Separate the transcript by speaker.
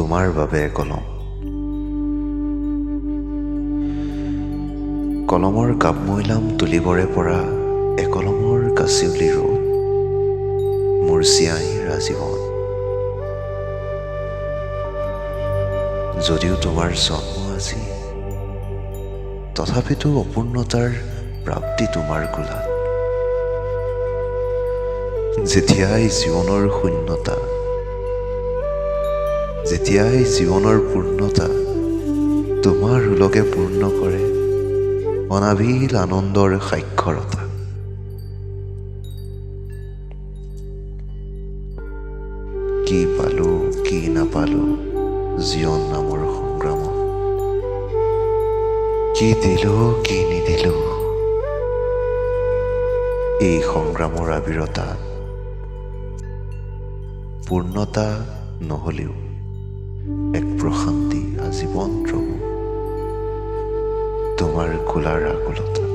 Speaker 1: তোমাৰ বাবে কলম কলমৰ কাপ মৈলাম তুলিবৰে পৰা একলমৰ কাচিয়লি ৰ'দ মোৰ চিয়াহীৰ আজীৱন যদিও তোমাৰ জন্ম আজি তথাপিতো অপূৰ্ণতাৰ প্ৰাপ্তি তোমাৰ কোলাত যেতিয়াই জীৱনৰ শূন্যতা যেতিয়াই জীৱনৰ পূৰ্ণতা তোমাৰ সুলকে পূৰ্ণ কৰে, অনাবিল আনন্দৰ সাক্ষৰতা। কি পালো, কি নাপালো, জীৱন নামৰ সংগ্ৰামত। কি দিলো, কি নিদিলো। এই সংগ্ৰামৰ আবিৰতা পূৰ্ণতা নহ'লেও। এক প্রশান্তি আজীবন প্রভু। তোমার খোলার আকুলতা।